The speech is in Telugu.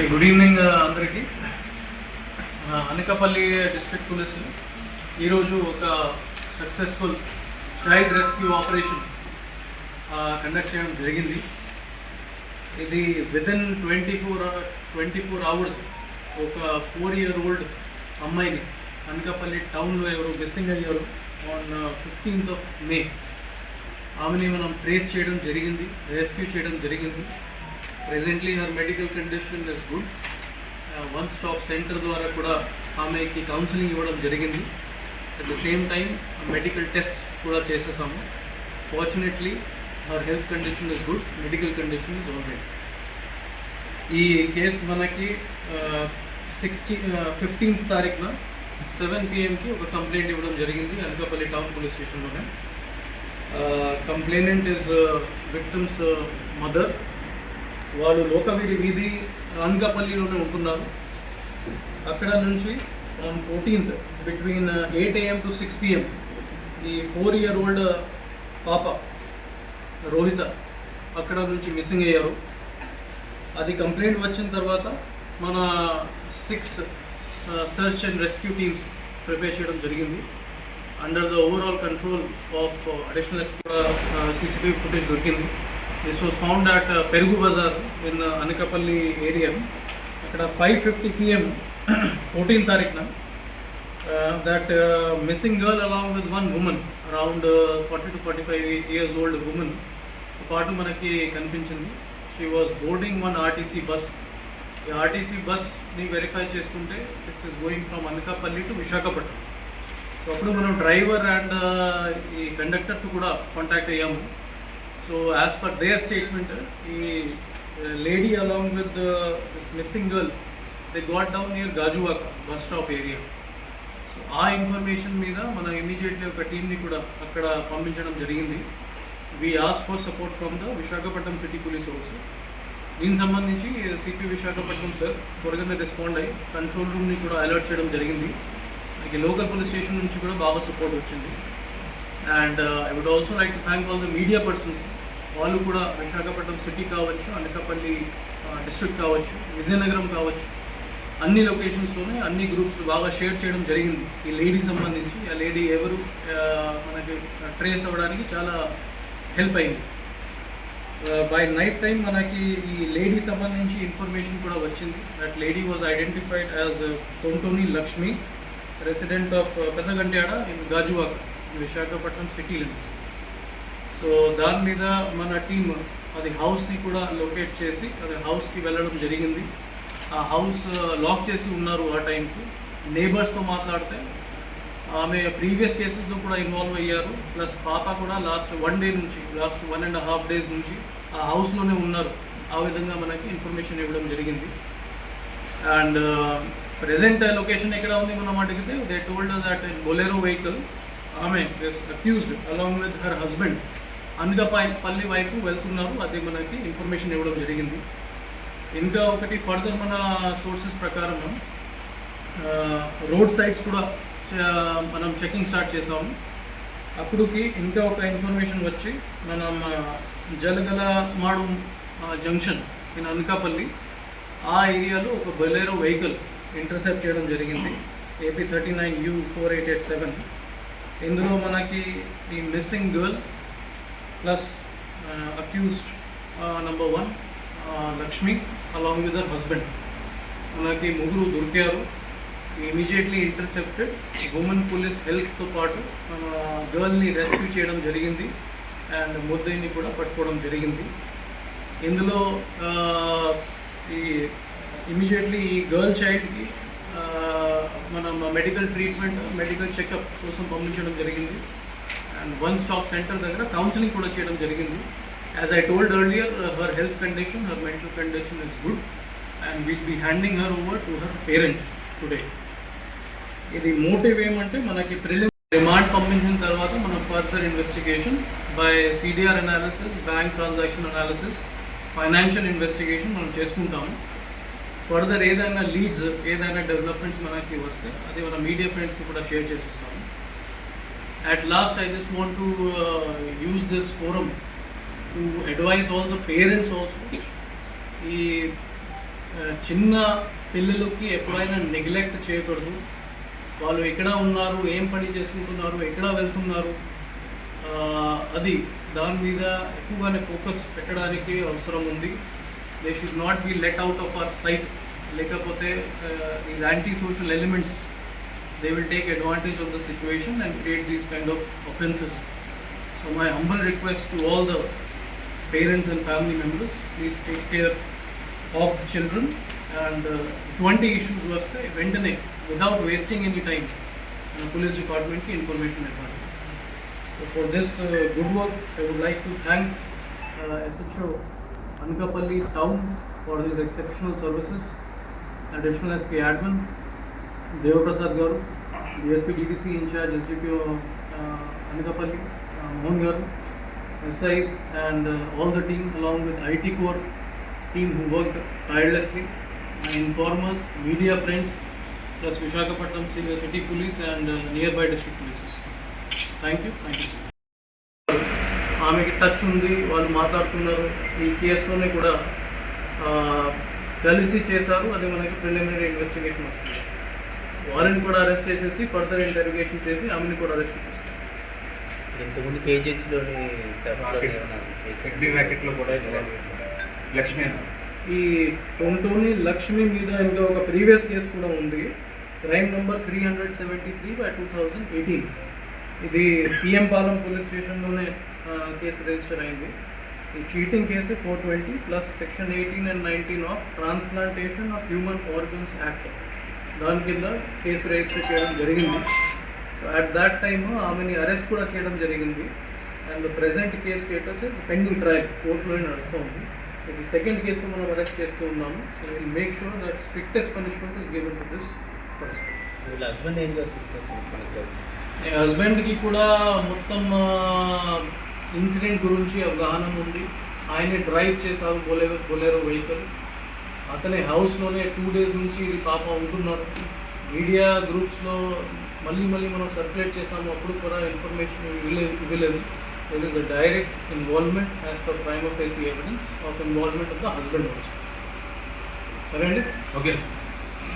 ఓకే గుడ్ ఈవినింగ్ అందరికీ. అనకాపల్లి డిస్ట్రిక్ట్ పోలీస్ ఈరోజు ఒక successful child rescue operation conduct చేయడం జరిగింది. ఇది within twenty four twenty four hours ఒక ఫోర్ ఇయర్ ఓల్డ్ అమ్మాయిని అనకాపల్లి టౌన్లో ఎవరు మిస్సింగ్ అయ్యారు. ఆన్ ఫిఫ్టీన్త్ ఆఫ్ మే ఆమెని మనం ట్రేస్ చేయడం జరిగింది రెస్క్యూ చేయడం జరిగింది. Presently her medical condition is good one stop centre ద్వారా కూడా ఆమెకి కౌన్సిలింగ్ ఇవ్వడం జరిగింది. At the same time medical tests కూడా చేసేసాము. Fortunately her health condition is good medical condition is all ఈ కేసు మనకి సిక్స్టీ ఫిఫ్టీన్త్ తారీఖున సెవెన్ పిఎంకి ఒక కంప్లైంట్ ఇవ్వడం జరిగింది అనకాపల్లి టౌన్ పోలీస్ స్టేషన్లోనే కంప్లైనెంట్ ఇస్ విక్టమ్స్ మదర్ వాళ్ళు లోకవీరి వీధి అనకాపల్లిలోనే ఉంటున్నారు. అక్కడ నుంచి on fourteenth between eight AM to six PM ఈ ఫోర్ ఇయర్ ఓల్డ్ పాప రోహిత అక్కడ నుంచి మిస్సింగ్ అయ్యారు. అది కంప్లైంట్ వచ్చిన తర్వాత మన six search and rescue teams prepare చేయడం జరిగింది. Under the overall control of additional CCTV footage దొరికింది. This was found at Perugu Bazaar in Anakapalli area అక్కడ ఫైవ్ ఫిఫ్టీ పిఎం ఫోర్టీన్ తారీఖున that missing girl along with one women around forty to forty five years old women పాటు మనకి కనిపించింది. She was boarding one RTC bus ఈ ఆర్టీసీ బస్ని వెరిఫై చేసుకుంటే it's is going from Anakapalli to Visakhapatnam అప్పుడు మనం డ్రైవర్ అండ్ ఈ కండక్టర్తో కూడా కాంటాక్ట్ అయ్యాము. So as per their statement ఈ lady along with this missing girl they got down near Gajuwaka bus stop area so ఆ ఇన్ఫర్మేషన్ మీద మన ఇమీడియట్లీ ఒక టీమ్ని కూడా అక్కడ పంపించడం జరిగింది. We ask for support from the Visakhapatnam city police also దీనికి సంబంధించి సిపి విశాఖపట్నం సార్ త్వరగానే రెస్పాండ్ అయ్యి కంట్రోల్ రూమ్ని కూడా అలర్ట్ చేయడం జరిగింది. మనకి లోకల్ పోలీస్ స్టేషన్ నుంచి కూడా బాగా సపోర్ట్ వచ్చింది. And I would also like to thank all the media persons వాళ్ళు కూడా విశాఖపట్నం సిటీ కావచ్చు అనకాపల్లి డిస్ట్రిక్ట్ కావచ్చు విజయనగరం కావచ్చు అన్ని లొకేషన్స్లోనే అన్ని గ్రూప్స్ బాగా షేర్ చేయడం జరిగింది. ఈ లేడీ సంబంధించి ఆ లేడీ ఎవరు మనకి ట్రేస్ అవ్వడానికి చాలా హెల్ప్ అయింది. బై నైట్ టైం మనకి ఈ లేడీ సంబంధించి ఇన్ఫర్మేషన్ కూడా వచ్చింది. That lady was identified as Thontoni Lakshmi resident of Peddagantyada in Gajuwaka Visakhapatnam city limits so దాని మీద మన టీం అది హౌస్ని కూడా లొకేట్ చేసి అది హౌస్కి వెళ్ళడం జరిగింది. ఆ హౌస్ లాక్ చేసి ఉన్నారు ఆ టైంకి. నేబర్స్తో మాట్లాడితే ఆమె ప్రీవియస్ కేసెస్లో కూడా ఇన్వాల్వ్ అయ్యారు. ప్లస్ పాప కూడా లాస్ట్ వన్ డే నుంచి last one and half days నుంచి ఆ హౌస్లోనే ఉన్నారు. ఆ విధంగా మనకి ఇన్ఫర్మేషన్ ఇవ్వడం జరిగింది. అండ్ ప్రెసెంట్ లొకేషన్ ఎక్కడ ఉంది మనం అడిగితే they told that Bolero vehicle ఆమె accused along with her husband Anakapalli వైపు వెళ్తున్నారు. అది మనకి ఇన్ఫర్మేషన్ ఇవ్వడం జరిగింది. ఇంకా ఒకటి ఫర్దర్ మన సోర్సెస్ ప్రకారం రోడ్ సైడ్స్ కూడా చ- మనం చెకింగ్ స్టార్ట్ చేసాము అప్పుడుకి ఇంకా ఒక ఇన్ఫర్మేషన్ వచ్చి మనం జలగల మాడు జంక్షన్ ఇన్ అనకాపల్లి ఆ ఏరియాలో ఒక బొలేరో వెహికల్ ఇంటర్సెప్ట్ చేయడం జరిగింది. AP thirty nine U four eight eight seven. ఇందులో మనకి ఈ missing girl plus accused uh, uh, one uh, one Lakshmi along with her husband మనకి ముగ్గురు దొరికారు. ఇమీడియట్లీ ఇంటర్సెప్టెడ్ ఉమెన్ పోలీస్ హెల్త్తో పాటు గర్ల్ని రెస్క్యూ చేయడం జరిగింది. అండ్ ముద్దయిని కూడా పట్టుకోవడం జరిగింది. ఇందులో ఈ ఇమీడియట్లీ ఈ గర్ల్ చైల్డ్కి మనం మెడికల్ ట్రీట్మెంట్ మెడికల్ చెకప్ కోసం పంపించడం జరిగింది. అండ్ వన్ స్టాప్ సెంటర్ దగ్గర కౌన్సిలింగ్ కూడా చేయడం జరిగింది. As I told earlier her health condition her mental condition is good and will be handing her over to her parents today ఇది మోటివ్ ఏమంటే మనకి ప్రిలిమ్ రిమాండ్ పంపించిన తర్వాత మనం further investigation by CDR analysis bank transaction analysis financial investigation మనం చేసుకుంటాము. ఫర్దర్ ఏదైనా లీడ్స్ ఏదైనా డెవలప్మెంట్స్ మనకి వస్తే అది మన మీడియా ఫ్రెండ్స్కి కూడా షేర్ చేసిస్తాము. At last i just want to uh, use this forum to advise all the parents also. ఈ uh, చిన్న పిల్లలకి ఎప్పుడైనా నెగ్లెక్ట్ చేయకూడదు. వాళ్ళు ఎక్కడ ఉన్నారు ఏం పని చేసుకుంటున్నారు ఎక్కడ వెళ్తున్నారు అది దాని మీద ఎక్కువగానే ఫోకస్ పెట్టడానికి అవసరం ఉంది. They should not be let out of our sight లేకపోతే ఈ anti social elements they will take advantage of the situation and create these kind of offenses so my humble request to all the parents and family members please take care of the children and ఇటువంటి ఇష్యూస్ వస్తే వెంటనే without wasting any time police డిపార్ట్మెంట్కి ఇన్ఫర్మేషన్ ఇవ్వాలి So for this uh, good work, I would like to thank uh, SHO Anakapalli Town for these exceptional services. Additional Devaprasad garu SP DTC incharge SDPO Anakapalli Mohan garu SIs and all the team along with IT core team who work tirelessly informers media friends plus Visakhapatnam senior city police and nearby district polices thank you thank you ఆమెకి టచ్ ఉంది వాళ్ళు మాట్లాడుతున్నారు. ఈ కేసులోనే కూడా కలిసి చేశారు. అది మనకి ప్రిలిమినరీ ఇన్వెస్టిగేషన్ వస్తుంది. వారిని కూడా అరెస్ట్ చేసేసి ఫర్దర్ ఇంటర్వ్యూషన్ చేసి ఆమెని కూడా అరెస్ట్ చేస్తారు. ఇంతకుముందు కేజీహెచ్లోని ర్యాకెట్లో కూడా. లక్ష్మీ ఈ టొంటోని లక్ష్మి మీద ఇంకా ఒక ప్రీవియస్ కేసు కూడా ఉంది. Crime number three hundred seventy three by two thousand eighteen. ఇది పిఎం పాలెం పోలీస్ స్టేషన్లోనే కేసు రిజిస్టర్ అయింది. ఈ cheating case four twenty plus section eighteen and nineteen of transplantation of human organs act. దాని కింద కేసు రిజిస్టర్ చేయడం జరిగింది. సో అట్ దాట్ టైమ్ ఆమెని అరెస్ట్ కూడా చేయడం జరిగింది. And present case status pending trial కోర్టులోనే నడుస్తూ ఉంది ఇది సెకండ్ కేసులో మనం అరెస్ట్ చేస్తూ ఉన్నాము. So will make sure that strictest punishment is given to this person వీళ్ళ హస్బెండ్ ఏం చేస్తారు హస్బెండ్కి కూడా మొత్తం ఇన్సిడెంట్ గురించి అవగాహన ఉంది. ఆయనే డ్రైవ్ చేశారు బొలేరో బొలేరో వెహికల్ అతని హౌస్లోనే టూ డేస్ నుంచి పాప ఉంటున్నారు. మీడియా గ్రూప్స్లో మళ్ళీ మళ్ళీ మనం సర్క్యులేట్ చేసాము అప్పుడు కూడా ఇన్ఫర్మేషన్ ఇవ్వలేదు ఇవ్వలేదు. There is a direct involvement as per prime of AC evidence of involvement of the husband also సరే అండి ఓకే